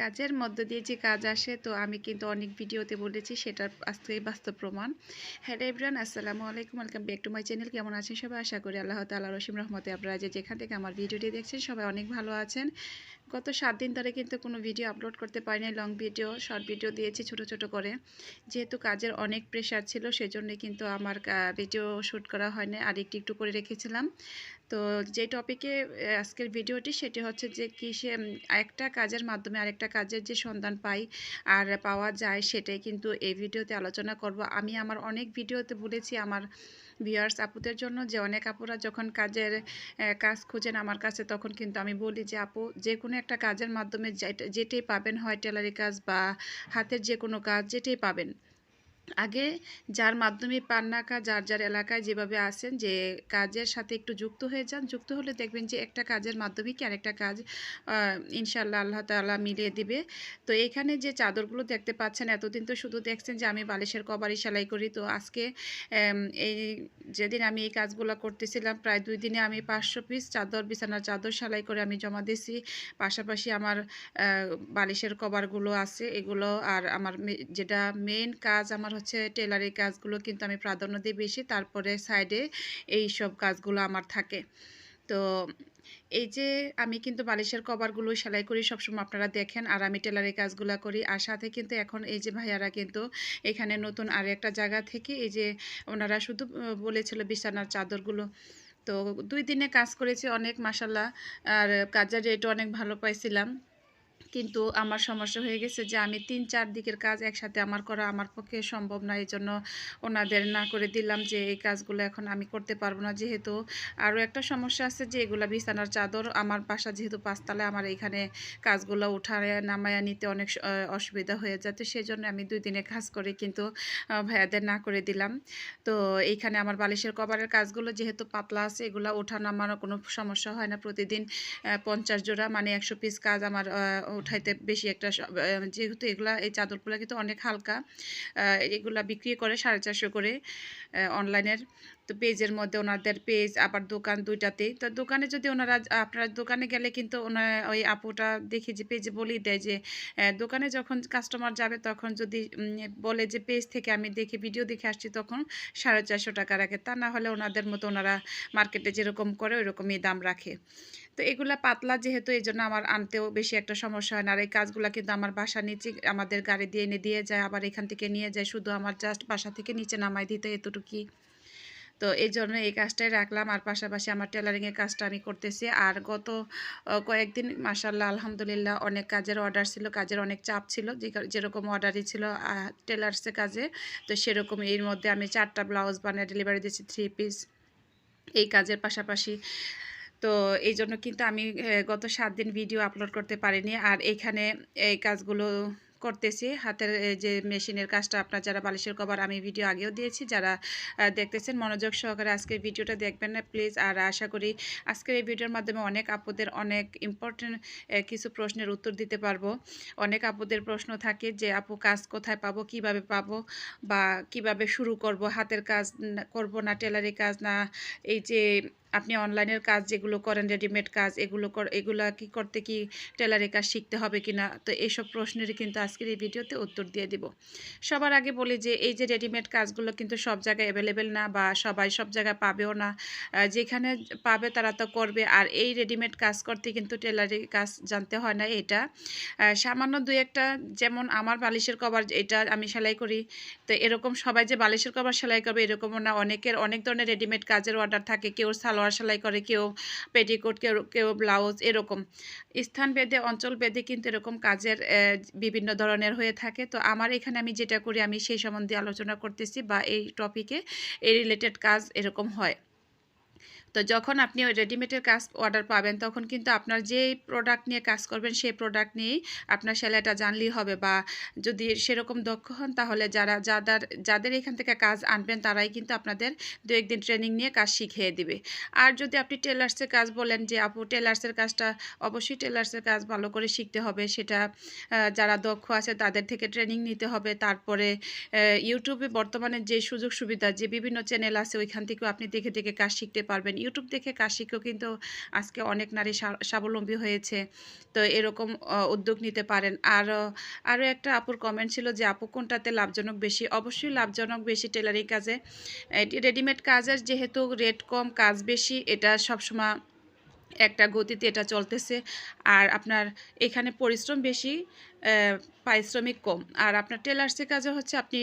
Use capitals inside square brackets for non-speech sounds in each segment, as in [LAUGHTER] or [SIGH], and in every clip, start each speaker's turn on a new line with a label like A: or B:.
A: কাজের মধ্য দিয়ে যে কাজ আসে, তো আমি কিন্তু অনেক ভিডিওতে বলেছি সেটার আজকে বাস্তব প্রমাণ। হ্যালো এভরিওয়ান, আসসালামু আলাইকুম, welcome back to my channel. কেমন আছেন সবাই? আশা করি আল্লাহ তাআলা রসিম রহমতে আপনারা যে যেখান থেকে আমার ভিডিওটি দেখছেন সবাই অনেক ভালো আছেন। গত সাত দিন ধরে কিন্তু কোনো ভিডিও আপলোড করতে পারিনি, লং ভিডিও, শর্ট ভিডিও দিয়েছি ছোট ছোট করে। যেহেতু কাজের অনেক প্রেশার ছিল, সেজন্য কিন্তু আমার ভিডিও শ্যুট করা হয়নি, আর একটু একটু করে রেখেছিলাম। তো যে টপিকে আজকের ভিডিওটি সেটি হচ্ছে যে কি সে একটা কাজের মাধ্যমে আরেকটা কাজের যে সন্ধান পাই আর পাওয়া যায় সেটাই কিন্তু এই ভিডিওতে আলোচনা করব। আমি আমার অনেক ভিডিওতে বলেছি আমার ভিউয়ার্স আপুদের জন্য যে অনেক আপুরা যখন কাজের কাজ খুঁজেন আমার কাছে তখন কিন্তু আমি বলি যে, আপু, যে কোনো একটা কাজের মাধ্যমে যেটাই পাবেন হয় টেলারি কাজ বা হাতের যে কোনো কাজ যেটাই পাবেন আগে যার মাধ্যমে পান যার যার এলাকায় যেভাবে আসেন যে কাজের সাথে একটু যুক্ত হয়ে যান, যুক্ত হলে দেখবেন যে একটা কাজের মাধ্যমে কি আরেকটা কাজ ইনশাল্লাহ আল্লাহ তাল্লাহ মিলিয়ে দিবে। তো এখানে যে চাদরগুলো দেখতে পাচ্ছেন, এতদিন তো শুধু দেখছেন যে আমি বালিশের কবারই সেলাই করি। তো আজকে এই যেদিন আমি এই কাজগুলো করতেছিলাম, প্রায় দুই দিনে আমি পাঁচশো পিস চাদর, বিছানার চাদর সেলাই করে আমি জমা দিয়েছি। পাশাপাশি আমার বালিশের কভারগুলো আছে, এগুলো আর আমার যেটা মেন কাজ আমার হচ্ছে টেলারি কাজগুলো কিন্তু আমি প্রাধান্য দিই বেশি, তারপরে সাইডে এই সব কাজগুলো আমার থাকে। তো এই যে আমি কিন্তু বালিশের কভারগুলো সেলাই করি, সবসময় আপনারা দেখেন আর আমি টেলারের কাজগুলো করি। আর সাথে কিন্তু এখন এই যে ভাইয়ারা কিন্তু এখানে নতুন আর একটা জায়গা থেকে এই যে ওনারা শুধু বলেছিল বিছানার চাদরগুলো। তো দুই দিনে কাজ করেছি অনেক মাসাল্লাহ আর কাজের রেটও অনেক ভালো পাইছিলাম। কিন্তু আমার সমস্যা হয়ে গেছে যে আমি তিন, চার দিকের কাজ একসাথে আমার করা আমার পক্ষে সম্ভব না। এই জন্য ওনাদের না করে দিলাম যে এই কাজগুলো এখন আমি করতে পারব না। যেহেতু আরও একটা সমস্যা আছে যে এগুলো বিছানার চাদর আমার বাসা যেহেতু পাঁচতলায় আমার এখানে কাজগুলো উঠায় নামায়া নিতে অনেক অসুবিধা হয়ে যায় তো সেই জন্য আমি দুই দিনে কাজ করে কিন্তু ভাইয়াদের না করে দিলাম। তো এইখানে আমার বালিশের কভারের কাজগুলো যেহেতু পাতলা আছে এগুলো ওঠা নামানো কোনো সমস্যা হয় না। প্রতিদিন পঞ্চাশ জোড়া মানে একশো পিস কাজ আমার উঠাইতে বেশি একটা যেহেতু এগুলা এই চাদরগুলো কিন্তু অনেক হালকা এগুলা বিক্রি করে সাড়ে চারশো করে অনলাইনের তো পেজের মধ্যে ওনাদের পেজ, আবার দোকান দুইটাতেই। তো দোকানে যদি ওনারা, আপনার দোকানে গেলে কিন্তু ওনার ওই আপুটা দেখি যে পেজে বলেই দেয় যে দোকানে যখন কাস্টমার যাবে তখন যদি বলে যে পেজ থেকে আমি দেখে ভিডিও দেখে আসছি তখন সাড়ে চারশো টাকা রাখে তা না হলে ওনাদের মতো ওনারা মার্কেটে যেরকম করে ওই রকমই দাম রাখে। তো এগুলা পাতলা যেহেতু এই জন্য আমার আনতেও বেশি একটা সমস্যা হয় না। আর এই কাজগুলো কিন্তু আমার বাসা নিচে আমাদের গাড়ি দিয়ে এনে দিয়ে যায়, আবার এখান থেকে নিয়ে যায়। শুধু আমার জাস্ট বাসা থেকে নিচে নামাই দিতে এতটুকুই। তো এই জন্য এই কাজটাই রাখলাম। আর পাশাপাশি আমার টেলারিংয়ের কাজটা আমি করতেছি। আর গত কয়েকদিন মাসাল্লাহ আলহামদুলিল্লাহ অনেক কাজের অর্ডার ছিল, কাজের অনেক চাপ ছিল। যেরকম অর্ডারই ছিল টেলার্সের কাজে, তো সেরকম এর মধ্যে আমি চারটা ব্লাউজ বানিয়ে ডেলিভারি দিয়েছি থ্রি পিস এই কাজের পাশাপাশি তো এই জন্য কিন্তু আমি গত সাত দিন ভিডিও আপলোড করতে পারিনি। আর এখানে এই কাজগুলো করতেছি। হাতের যে মেশিনের কাজটা আপনার যারা বালিশের কভার, আমি ভিডিও আগেও দিয়েছি। যারা দেখতেছেন, মনোযোগ সহকারে আজকের ভিডিওটা দেখবেন না, প্লিজ। আর আশা করি আজকের এই ভিডিওর মাধ্যমে অনেক আপুদের অনেক ইম্পর্টেন্ট কিছু প্রশ্নের উত্তর দিতে পারব। অনেক আপুদের প্রশ্ন থাকে যে, আপু, কাজ কোথায় পাবো? কীভাবে পাবো? বা কীভাবে শুরু করব? হাতের কাজ করব না? টেলারি কাজ না? এই যে আপনি অনলাইনের কাজ যেগুলো করেন রেডিমেড কাজ, এগুলো এগুলা কি করতে কি টেলারি কাজ শিখতে হবে কি না তো এইসব প্রশ্নেরই কিন্তু আজকের এই ভিডিওতে উত্তর দিয়ে দিব। সবার আগে বলি যে, এই যে রেডিমেড কাজগুলো কিন্তু সব জায়গায় অ্যাভেলেবেল না বা সবাই সব জায়গায় পাবেও না। যেখানে পাবে তারা তো করবে, আর এই রেডিমেড কাজ করতে কিন্তু টেলারি কাজ জানতে হয় না এটা। সামান্য দুই একটা যেমন আমার বালিশের কভার, এটা আমি সেলাই করি, তো এরকম সবাই যে বালিশের কভার সেলাই করবে এরকমও না। অনেকের, অনেক ধরনের রেডিমেড কাজের অর্ডার থাকে, কেউ সালোয়ার সালোয়ার সেলাই করে, কেউ পেটিকোট, কেউ কেউ ব্লাউজ এরকম। স্থান বেদে অঞ্চল বেদে কিন্তু এরকম কাজের বিভিন্ন ধরনের হয়ে থাকে। তো আমার এখানে আমি যেটা করি, আমি সেই সম্বন্ধে আলোচনা করতেছি বা এই টপিকে এই রিলেটেড কাজ এরকম হয়। তো যখন আপনি ওই রেডিমেডের কাজ অর্ডার পাবেন, তখন কিন্তু আপনার যে প্রোডাক্ট নিয়ে কাজ করবেন, সেই প্রোডাক্ট নিয়েই আপনার সেলাইটা জানলেই হবে বা যদি সেরকম দক্ষ হন, তাহলে যারা, যাদের যাদের এখান থেকে কাজ আনবেন, তারাই কিন্তু আপনাদের দু একদিন ট্রেনিং নিয়ে কাজ শিখিয়ে দিবে। আর যদি আপনি টেলার্সের কাজ বলেন যে, আপু টেলার্সের কাজটা অবশ্যই টেলার্সের কাজ ভালো করে শিখতে হবে, সেটা যারা দক্ষ আছে, তাদের থেকে ট্রেনিং নিতে হবে। তারপরে ইউটিউবে বর্তমানে যে সুযোগ সুবিধা যে বিভিন্ন চ্যানেল আছে, ওইখান থেকেও আপনি দেখে দেখে কাজ শিখতে পারবেন। ইউটিউব দেখে কাশিকেও কিন্তু আজকে অনেক নারী স্বা- স্বাবলম্বী হয়েছে। তো এরকম উদ্যোগ নিতে পারেন। আর আরও একটা আপুর কমেন্ট ছিল যে, আপু, কোনটাতে লাভজনক বেশি? অবশ্যই লাভজনক বেশি টেলারিং কাজে। রেডিমেড কাজের যেহেতু রেট কম, কাজ বেশি, এটা সবসময় একটা গতিতে এটা চলতেছে। আর আপনার এখানে পরিশ্রম বেশি পারিশ্রমিক কম। আর আপনার টেলার্সের কাজে হচ্ছে আপনি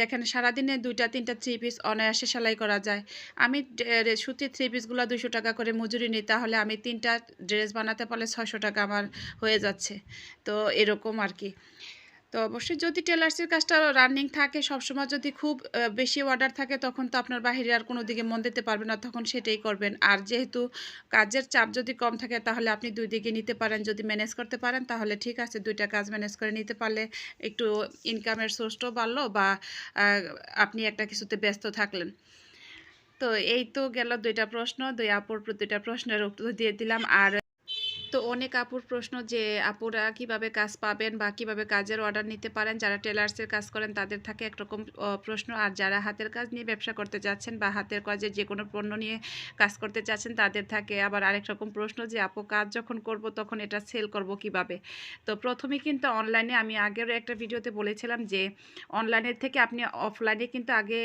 A: দেখেন সারাদিনে দুইটা, তিনটা থ্রি পিস অনায়াসে সেলাই করা যায়। আমি সুতির থ্রি পিসগুলো দুশো টাকা করে মজুরি নিই, তাহলে আমি তিনটা ড্রেস বানাতে পারলে ছশো টাকা আমার হয়ে যাচ্ছে। তো এরকম আর কি। তো অবশ্যই যদি টেলার্সের কাজটা রানিং থাকে, সবসময় যদি খুব বেশি অর্ডার থাকে, তখন তো আপনার বাইরে আর কোনো দিকে মন দিতে পারবেন না, তখন সেটাই করবেন। আর যেহেতু কাজের চাপ যদি কম থাকে, তাহলে আপনি দুই দিকে নিতে পারেন, যদি ম্যানেজ করতে পারেন, তাহলে ঠিক আছে, দুইটা কাজ ম্যানেজ করে নিতে পারলে একটু ইনকামের সোর্সটাও বাড়লো বা আপনি একটা কিছুতে ব্যস্ত থাকলেন। তো এই তো গেল দুইটা প্রশ্ন, দুই আপুর দুইটা প্রশ্নের উত্তর দিয়ে দিলাম। আর তো অনেক আপুর প্রশ্ন যে, আপুরা কীভাবে কাজ পাবেন বা কীভাবে কাজের অর্ডার নিতে পারেন? যারা টেলার্সের কাজ করেন, তাদের থাকে একরকম প্রশ্ন। আর যারা হাতের কাজ নিয়ে ব্যবসা করতে যাচ্ছেন বা হাতের কাজে যে কোনো পণ্য নিয়ে কাজ করতে চাচ্ছেন তাদের থাকে। আবার আরেক রকম প্রশ্ন যে, আপু, কাজ যখন করব তখন এটা সেল করব কীভাবে? তো প্রথমে কিন্তু অনলাইনে আমি আগেরও একটা ভিডিওতে বলেছিলাম যে অনলাইনের থেকে আপনি অফলাইনে কিন্তু আগে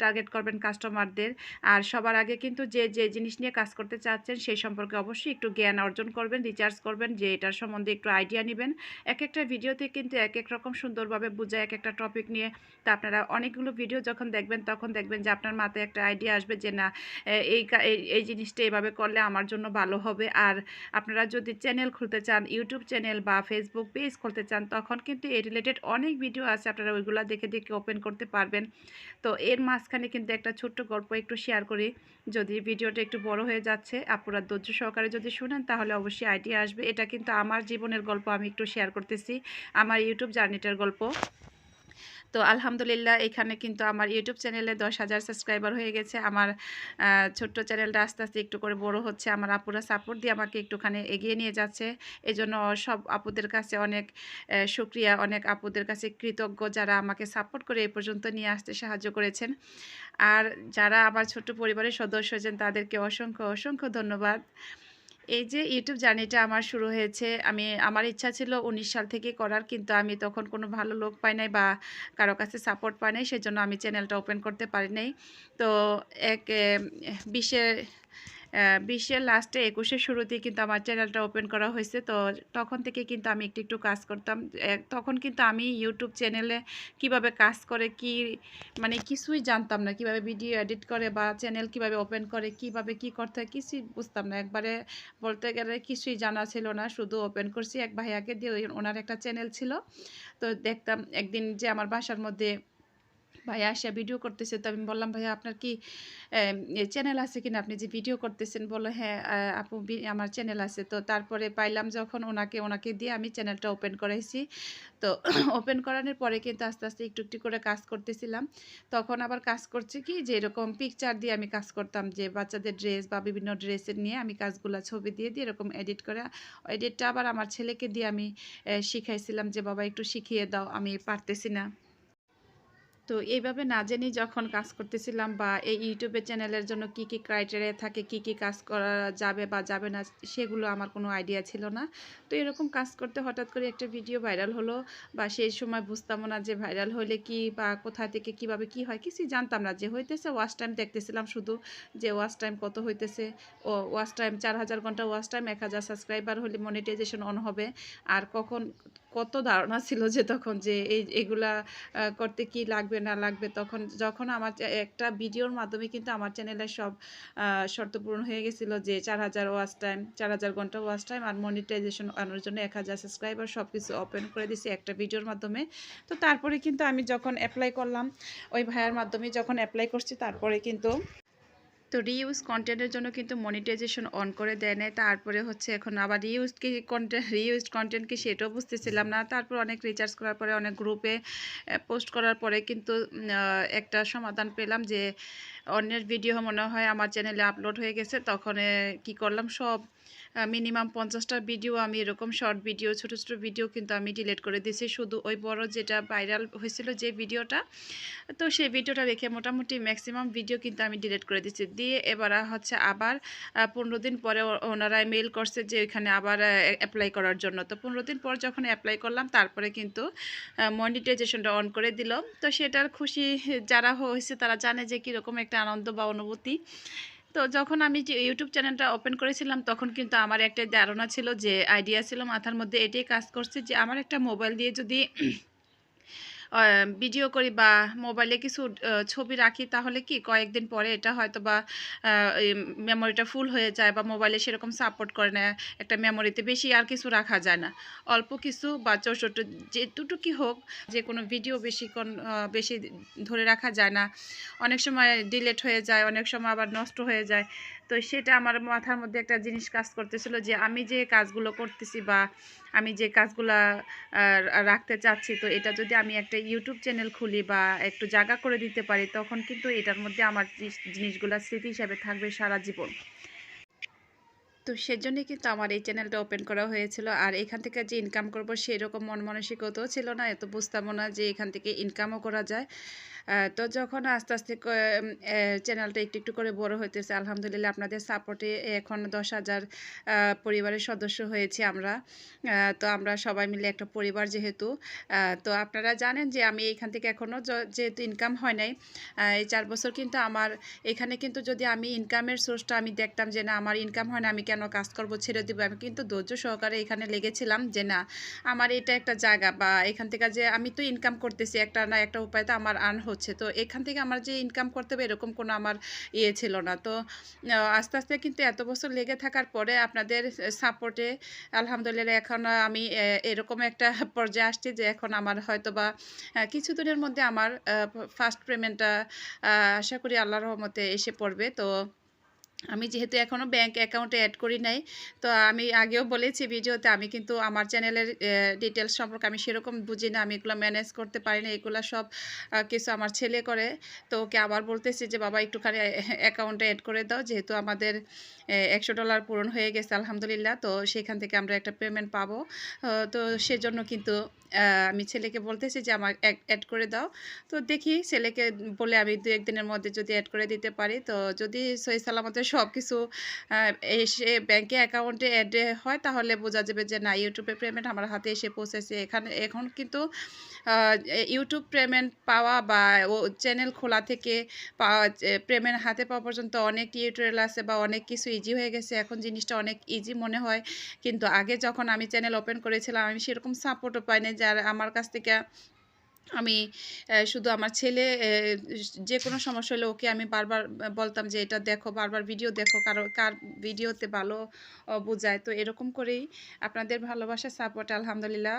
A: টার্গেট করবেন কাস্টমারদের আর সবার আগে কিন্তু যে যে জিনিস নিয়ে কাজ করতে চাচ্ছেন, সেই সম্পর্কে অবশ্যই একটু জ্ঞান অর্জন করবেন। রিচার্জ করবেন, যে এটার সম্বন্ধে একটু আইডিয়া নেবেন। এক একটা ভিডিওতে কিন্তু এক এক রকম সুন্দরভাবে বোঝায় এক একটা টপিক নিয়ে। তা আপনারা অনেকগুলো ভিডিও যখন দেখবেন, তখন দেখবেন যে আপনার মাথায় একটা আইডিয়া আসবে যে না এই এই- এই জিনিসটা এভাবে করলে আমার জন্য ভালো হবে। আর আপনারা যদি চ্যানেল খুলতে চান ইউটিউব চ্যানেল বা ফেসবুক পেজ খুলতে চান, তখন কিন্তু এই রিলেটেড অনেক ভিডিও আছে, আপনারা ওইগুলো দেখে দেখে ওপেন করতে পারবেন। তো এর মাঝখানে কিন্তু একটা ছোট্ট গল্প একটু শেয়ার করি। যদি ভিডিওটা একটু বড় হয়ে যাচ্ছে, আপনারা ধৈর্য সহকারে যদি শুনেন, তাহলে অবশ্যই আইডিয়া আসবে এটা কিন্তু আমার জীবনের গল্প আমি একটু শেয়ার করতেছি আমার ইউটিউব জার্নিটার গল্প। তো আলহামদুলিল্লাহ এখানে কিন্তু আমার ইউটিউব চ্যানেলে দশ হাজার সাবস্ক্রাইবার হয়ে গেছে। আমার ছোট্ট চ্যানেলটা আস্তে আস্তে একটু করে বড় হচ্ছে। আমার আপুরা সাপোর্ট দিয়ে আমাকে একটুখানি এগিয়ে নিয়ে যাচ্ছে। এই জন্য সব আপুদের কাছে অনেক আহ, শুক্রিয়া। অনেক আপুদের কাছে কৃতজ্ঞ যারা আমাকে সাপোর্ট করে এই পর্যন্ত নিয়ে আসতে সাহায্য করেছেন। আর যারা আমার ছোট্ট পরিবারের সদস্য হয়েছেন তাদেরকে অসংখ্য অসংখ্য ধন্যবাদ। এই যে ইউটিউব জার্নিটা আমার শুরু হয়েছে, আমি, আমার ইচ্ছা ছিল উনিশ সাল থেকে করার, কিন্তু আমি তখন কোনো ভালো লোক পাই নাই বা কারও কাছে সাপোর্ট পাই নাই, সেজন্য আমি চ্যানেলটা ওপেন করতে পারি নাই। তো এক বিশের বিশের লাস্টে একুশের শুরুতে কিন্তু আমার চ্যানেলটা ওপেন করা হয়েছে। তো তখন থেকে কিন্তু আমি একটু একটু কাজ করতাম। তখন কিন্তু আমি ইউটিউব চ্যানেলে কীভাবে কাজ করে, কি মানে কিছুই জানতাম না। কীভাবে ভিডিও এডিট করে বা চ্যানেল কীভাবে ওপেন করে, কীভাবে কি করতে হয় কিছুই বুঝতাম না। একবারে বলতে গেলে কিছুই জানা ছিল না। শুধু ওপেন করছি। এক ভাইয়াকে দিয়ে ওনার একটা চ্যানেল ছিল। তো দেখতাম একদিন যে আমার বাসার মধ্যে ভাইয়া আসিয়া ভিডিও করতেছে। তো আমি বললাম, ভাইয়া, আপনার কি চ্যানেল আছে কিনা? আপনি যে ভিডিও করতেছেন বলো হ্যাঁ আপু আমার চ্যানেল আছে। তো তারপরে পাইলাম যখন ওনাকে ওনাকে দিয়ে আমি চ্যানেলটা ওপেন করাইছি। তো [COUGHS] ওপেন করানোর পরে কিন্তু আস্তে আস্তে একটু একটু করে কাজ করতেছিলাম। তখন আবার কাজ করছে কি, যে এরকম পিকচার দিয়ে আমি কাজ করতাম, যে বাচ্চাদের ড্রেস বা বিভিন্ন ড্রেসের নিয়ে আমি কাজগুলো ছবি দিয়ে দিয়ে এরকম এডিট করে এডিটটা আবার আমার ছেলেকে দিয়ে আমি শিখাইছিলাম যে, বাবা, একটু শিখিয়ে দাও, আমি পারতেছি না। তো এইভাবে না জেনে যখন কাজ করতেছিলাম বা এই ইউটিউবের চ্যানেলের জন্য কি কি ক্রাইটেরিয়া থাকে, কি কি কাজ করা যাবে বা যাবে না, সেগুলো আমার কোনো আইডিয়া ছিল না। তো এরকম কাজ করতে হঠাৎ করে একটা ভিডিও ভাইরাল হলো বা সেই সময় বুঝতাম না যে ভাইরাল হলে কি বা কোথা থেকে কীভাবে কি হয়, কিছুই জানতাম না। যে হইতেছে ওয়াচ টাইম দেখতেছিলাম শুধু যে ওয়াচ টাইম কত হইতেছে, ও ওয়াচ টাইম চার হাজার ঘণ্টা ওয়াচ টাইম এক হাজার সাবস্ক্রাইবার হলে মনিটাইজেশন অন হবে। আর কখন কত ধারণা ছিল যে তখন যে এই এগুলা করতে কি লাগবে, না লাগবে? তখন, যখন আমার একটা ভিডিওর মাধ্যমে কিন্তু আমার চ্যানেলের সব শর্ত পূরণ হয়ে গেছিল যে চার হাজার ওয়াচ টাইম, চার হাজার ঘণ্টা ওয়াচ টাইম আর মনিটাইজেশন আনার জন্য এক হাজার সাবস্ক্রাইবার সব কিছু ওপেন করে দিছি একটা ভিডিওর মাধ্যমে। তো তারপরে কিন্তু আমি যখন অ্যাপ্লাই করলাম, ওই ভাইয়ার মাধ্যমে যখন অ্যাপ্লাই করছি, তারপরে কিন্তু তো রিউজ কন্টেন্টের জন্য কিন্তু মনিটাইজেশন অন করে দেয় নেয় তারপরে হচ্ছে এখন আবার রিউজ কি কন্টেন্ট রিউজ কন্টেন্ট কি সেটাও বুঝতেছিলাম না। তারপর অনেক রিচার্জ করার পরে, অনেক গ্রুপে পোস্ট করার পরে কিন্তু একটা সমাধান পেলাম যে, অন্যের ভিডিও মনে হয় আমার চ্যানেলে আপলোড হয়ে গেছে, তখন কি করলাম? সব মিনিমাম পঞ্চাশটা ভিডিও আমি এরকম শর্ট ভিডিও ছোট ছোট ভিডিও কিন্তু আমি ডিলেট করে দিয়েছি। শুধু ওই বড় যেটা ভাইরাল হয়েছিল যে ভিডিওটা তো সেই ভিডিওটা রেখে মোটামুটি ম্যাক্সিমাম ভিডিও কিন্তু আমি ডিলেট করে দিয়েছি। দিয়ে এবার হচ্ছে আবার পনেরো দিন পরে ওনারা মেল করছে যে ওইখানে আবার অ্যাপ্লাই করার জন্য। তো পনেরো দিন পর যখন অ্যাপ্লাই করলাম, তারপরে কিন্তু মনিটাইজেশনটা অন করে দিল। তো সেটার খুশি যারা হয়েছে তারা জানে যে কীরকম একটা আনন্দ বা অনুভূতি। তো যখন আমি যে ইউটিউব চ্যানেলটা ওপেন করেছিলাম, তখন কিন্তু আমার একটা ধারণা ছিল যে আইডিয়া ছিল মাথার মধ্যে এটাই কাজ করছে যে আমার একটা মোবাইল দিয়ে যদি ভিডিও করি বা মোবাইলে কিছু ছবি রাখি, তাহলে কি কয়েকদিন পরে এটা হয়তো বা মেমোরিটা ফুল হয়ে যায় বা মোবাইলে সেরকম সাপোর্ট করে না, একটা মেমোরিতে বেশি আর কিছু রাখা যায় না। অল্প কিছু বা ছোট যেটুকি হোক, যে কোনো ভিডিও বেশিক্ষণ বেশি ধরে রাখা যায় না। অনেক সময় ডিলেট হয়ে যায়, অনেক সময় আবার নষ্ট হয়ে যায়। তো সেটা আমার মাথার মধ্যে একটা জিনিস কাজ করতেছিল যে আমি যে কাজগুলো করতেছি বা আমি যে কাজগুলা রাখতে চাচ্ছি, তো এটা যদি আমি একটা ইউটিউব চ্যানেল খুলি বা একটু জায়গা করে দিতে পারি, তখন কিন্তু এটার মধ্যে আমার জিনিস- জিনিসগুলা স্মৃতি হিসাবে থাকবে সারা জীবন। তো সেজন্যই কিন্তু আমার এই চ্যানেলটা ওপেন করা হয়েছিল। আর এখান থেকে যে ইনকাম করব সেই রকম মন মানসিকতাও ছিল না, এত বুঝতামও না যে এখান থেকে ইনকামও করা যায়। তো যখন আস্তে আস্তে চ্যানেলটা একটু একটু করে বড় হইতেছে, আলহামদুলিল্লাহ আপনাদের সাপোর্টে এখন দশ হাজার পরিবারের সদস্য হয়েছে আমরা। তো আমরা সবাই মিলে একটা পরিবার যেহেতু তো আপনারা জানেন যে আমি এখান থেকে এখনও যেহেতু ইনকাম হয় নাই এই চার বছর কিন্তু আমার, এখানে কিন্তু যদি আমি ইনকামের সোর্সটা আমি দেখতাম যে না, আমার ইনকাম হয় না, আমি কেন কাজ করব ছেড়ে দিব, আমি কিন্তু ধৈর্য সহকারে এখানে লেগেছিলাম যে না, আমার এটা একটা জায়গা বা এখান থেকে যে আমি তো ইনকাম করতেছি, একটা না একটা উপায় তো আমার আর্ন হচ্ছে। তো এখান থেকে আমার যে ইনকাম করতে হবে এরকম কোনো আমার ইয়ে ছিল না। তো আস্তে আস্তে কিন্তু এত বছর লেগে থাকার পরে আপনাদের সাপোর্টে আলহামদুলিল্লাহ এখন আমি এরকম একটা পর্যায়ে আসছি যে এখন আমার হয়তো বা কিছুদিনের কিছু দিনের মধ্যে আমার ফার্স্ট পেমেন্টটা আশা করি আল্লাহর রহমতে এসে পড়বে। তো আমি যেহেতু এখনও ব্যাংক অ্যাকাউন্টে অ্যাড করি নাই, তো আমি আগেও বলেছি ভিডিওতে, আমি কিন্তু আমার চ্যানেলের ডিটেলস সম্পর্কে আমি সেরকম বুঝি না, আমি এগুলো ম্যানেজ করতে পারি না, এগুলো সব কিছু আমার ছেলে করে। তো ওকে আবার বলতেছি যে, বাবা, একটুখানি অ্যাকাউন্টে অ্যাড করে দাও, যেহেতু আমাদের একশো ডলার পূরণ হয়ে গেছে, আলহামদুলিল্লাহ, তো সেখান থেকে আমরা একটা পেমেন্ট পাবো। তো সেজন্য কিন্তু আমি ছেলেকে বলতেছি যে, আমার অ্যাড করে দাও। তো দেখি ছেলেকে বলে আমি দু একদিনের মধ্যে যদি অ্যাড করে দিতে পারি, তো যদি সহি সালামতে সব কিছু এসে ব্যাংকে অ্যাকাউন্টে অ্যাড হয়, তাহলে বোঝা যাবে যে না ইউটিউবে পেমেন্ট আমার হাতে এসে পৌঁছেছে। এখানে, এখন কিন্তু ইউটিউব পেমেন্ট পাওয়া বা ও চ্যানেল খোলা থেকে পাওয়া পেমেন্ট হাতে পাওয়া পর্যন্ত অনেক টিউটোরিয়াল আছে বা অনেক কিছু ইজি হয়ে গেছে। এখন জিনিসটা অনেক ইজি মনে হয়। কিন্তু আগে যখন আমি চ্যানেল ওপেন করেছিলাম, আমি সেরকম সাপোর্টও পাইনি। যার আমার কাছ থেকে আমি শুধু আমার ছেলে যে কোনো সমস্যা হলে ওকে আমি বারবার বলতাম যে এটা দেখো বারবার ভিডিও দেখো কারও কার ভিডিওতে ভালো বোঝায়। তো এরকম করেই আপনাদের ভালোবাসা সাপোর্ট আলহামদুলিল্লাহ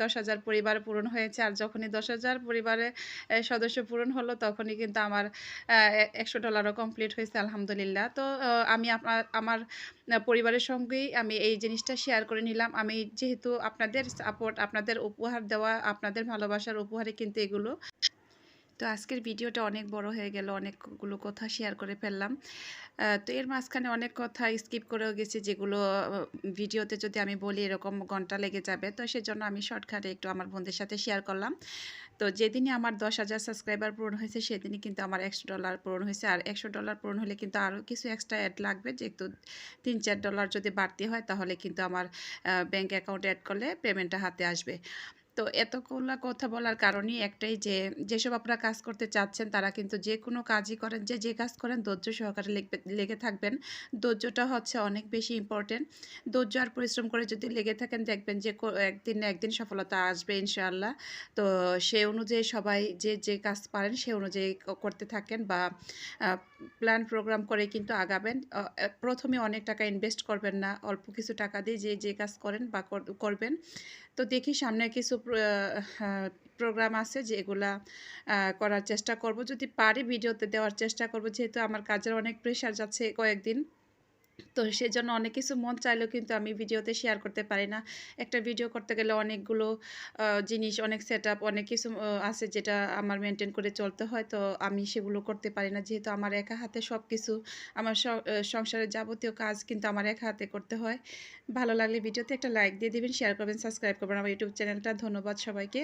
A: দশ হাজার পরিবার পূরণ হয়েছে। আর যখনই দশ হাজার পরিবারের আহ, সদস্য পূরণ হলো তখনই কিন্তু আমার একশো ডলারও কমপ্লিট হয়েছে আলহামদুলিল্লাহ। তো আমি আপনার আমার পরিবারের সঙ্গেই আমি এই জিনিসটা শেয়ার করে নিলাম। আমি যেহেতু আপনাদের সাপোর্ট আপনাদের উপহার দেওয়া, আপনাদের ভালোবাসার উপহারে কিন্তু এগুলো। তো আজকের ভিডিওটা অনেক বড় হয়ে গেল, অনেকগুলো কথা শেয়ার করে ফেললাম। তো এর মাঝখানে অনেক কথা স্কিপ করেও গেছি, যেগুলো ভিডিওতে যদি আমি বলি এরকম ঘণ্টা লেগে যাবে, তো সেজন্য আমি শর্টকাটে একটু আমার বন্ধুদের সাথে শেয়ার করলাম। তো যেদিনই আমার দশ হাজার সাবস্ক্রাইবার পূরণ হয়েছে, সেদিনই কিন্তু আমার একশো ডলার পূরণ হয়েছে। আর একশো ডলার পূরণ হলে কিন্তু আরও কিছু এক্সট্রা অ্যাড লাগবে। যেহেতু তিন চার ডলার যদি বাড়তি হয়, তাহলে কিন্তু আমার ব্যাংক অ্যাকাউন্ট অ্যাড করলে পেমেন্টটা হাতে আসবে। তো এতগুলো কথা বলার কারণই একটাই যে, যেসব আপনারা কাজ করতে চাচ্ছেন তারা কিন্তু যে কোনো কাজই করেন, যে যে কাজ করেন ধৈর্য সহকারে লেগে থাকবেন। ধৈর্যটা হচ্ছে অনেক বেশি ইম্পর্টেন্ট ধৈর্য আর পরিশ্রম করে যদি লেগে থাকেন দেখবেন যে একদিন একদিন সফলতা আসবে ইনশাআল্লাহ। তো সে অনুযায়ী সবাই যে যে কাজ পারেন সে অনুযায়ী করতে থাকেন বা প্ল্যান প্রোগ্রাম করে কিন্তু আগাবেন। প্রথমে অনেক টাকা ইনভেস্ট করবেন না। অল্প কিছু টাকা দিয়ে যে যে কাজ করেন বা কর- করবেন। তো দেখি সামনে কিছু প্রোগ্রাম আছে যেগুলা এগুলা করার চেষ্টা করব। যদি পারি ভিডিওতে দেওয়ার চেষ্টা করব। যেহেতু আমার কাজের অনেক প্রেশার যাচ্ছে কয়েকদিন। তো সেজন্য অনেক কিছু মন চাইলেও কিন্তু আমি ভিডিওতে শেয়ার করতে পারি না। একটা ভিডিও করতে গেলে অনেকগুলো জিনিস, অনেক সেট অনেক কিছু আছে যেটা আমার মেনটেন করে চলতে হয়। তো আমি সেগুলো করতে পারি না। যেহেতু আমার একা হাতে সব কিছু আমার সংসারের যাবতীয় কাজ কিন্তু আমার একা হাতে করতে হয়। ভালো লাগলে ভিডিওতে একটা লাইক দিয়ে দেবেন শেয়ার করবেন সাবস্ক্রাইব করবেন আমার ইউটিউব চ্যানেলটা ধন্যবাদ সবাইকে।